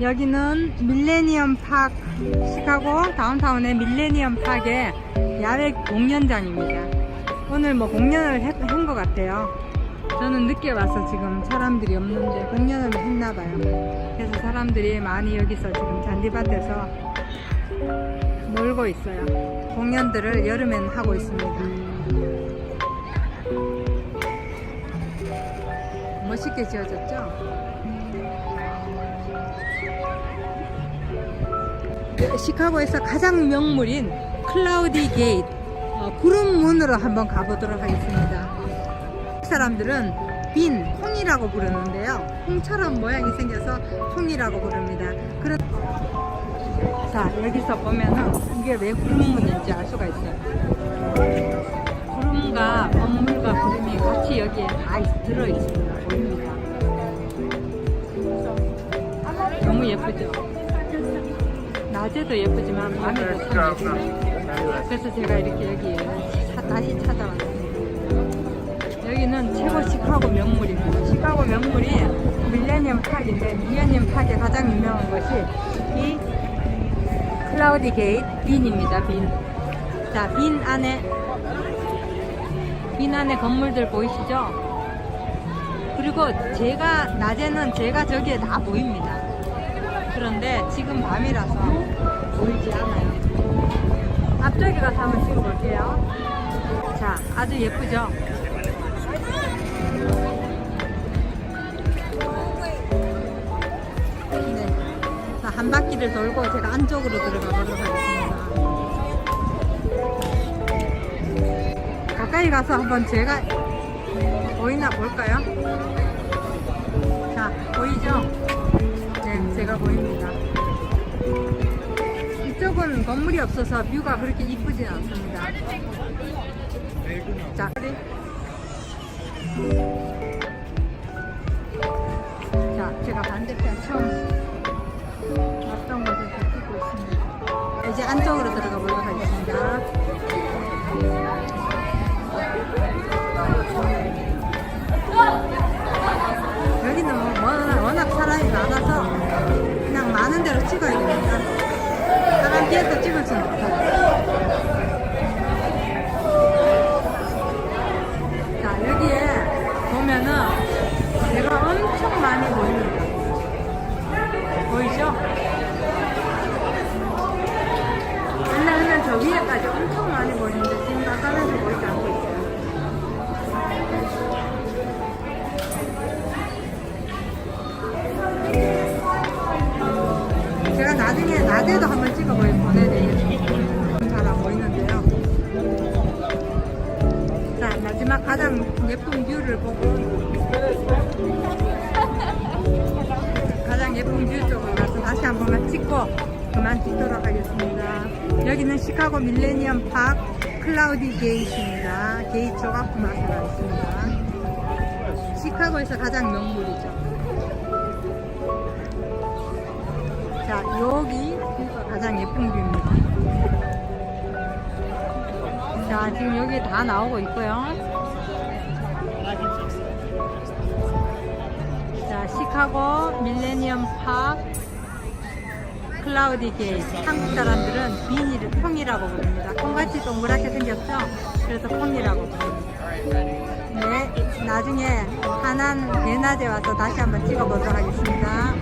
여기는 밀레니엄 파크 시카고 다운타운의 밀레니엄 파크의 야외 공연장입니다. 오늘 뭐 공연을 한 것 같아요. 저는 늦게 와서 지금 사람들이 없는데 공연을 했나 봐요. 그래서 사람들이 많이 여기서 지금 잔디밭에서 놀고 있어요. 공연들을 여름엔 하고 있습니다. 멋있게 지어졌죠? 시카고에서 가장 명물인 클라우디 게이트 어, 구름 문으로 한번 가보도록 하겠습니다. 사람들은 빈, 콩이라고 부르는데요. 콩처럼 모양이 생겨서 콩이라고 부릅니다. 그런 자 여기서 보면은 이게 왜 구름 문인지 알 수가 있어요. 구름과 건물과 구름이 같이 여기에 다 있- 들어 있습니다. 보입니다. 너무 예쁘죠? 낮에도 예쁘지만 밤에도 참 예뻐요. 그래서 제가 이렇게 여기에 차- 다시 찾아왔습니다. 여기는 최고 시카고 명물입니다. 시카고 명물이 밀레니엄 팍인데 밀레니엄 팍의 가장 유명한 것이 이 클라우디 게이트 빈입니다. 빈. 자, 빈 안에 빈 안에 건물들 보이시죠? 그리고 제가 낮에는 제가 저기에 다 보입니다. 그런데 지금 밤이라서 보이지 않아요. 앞쪽에 가서 한번 찍어볼게요. 자, 아주 예쁘죠? 네. 자, 한 바퀴를 돌고 제가 안쪽으로 들어가 보도록 하겠습니다. 가까이 가서 한번 제가 보이나 볼까요? 자, 보이죠? 네, 제가 보입니다. 이쪽은 건물이 없어서 뷰가 그렇게 이쁘진 않습니다. 자, 우리. 자, 제가 반대편 처음 왔던 곳에서 찍고 있습니다. 이제 안쪽으로 들어가 보도록 찍을 수는 없 나중에 낮에도 한번 찍어 보내드리겠습니다. 잘 안 보이는데요. 자, 마지막 가장 예쁜 뷰를 보고 가장 예쁜 뷰 쪽으로 가서 다시 한 번만 찍고 그만 찍도록 하겠습니다. 여기는 시카고 밀레니엄 파크 클라우디 게이트입니다. 게이트 조각품 마스가 있습니다. 시카고에서 가장 명물이죠. 자, 여기 뷰가 가장 예쁜 뷰입니다. 자, 지금 여기 다 나오고 있고요. 자, 시카고 밀레니엄 파크 클라우디 게이트. 한국 사람들은 빈이를 콩이라고 부릅니다. 콩같이 동그랗게 생겼죠? 그래서 콩이라고 부릅니다. 네, 나중에 한안 대낮에 와서 다시 한번 찍어보도록 하겠습니다.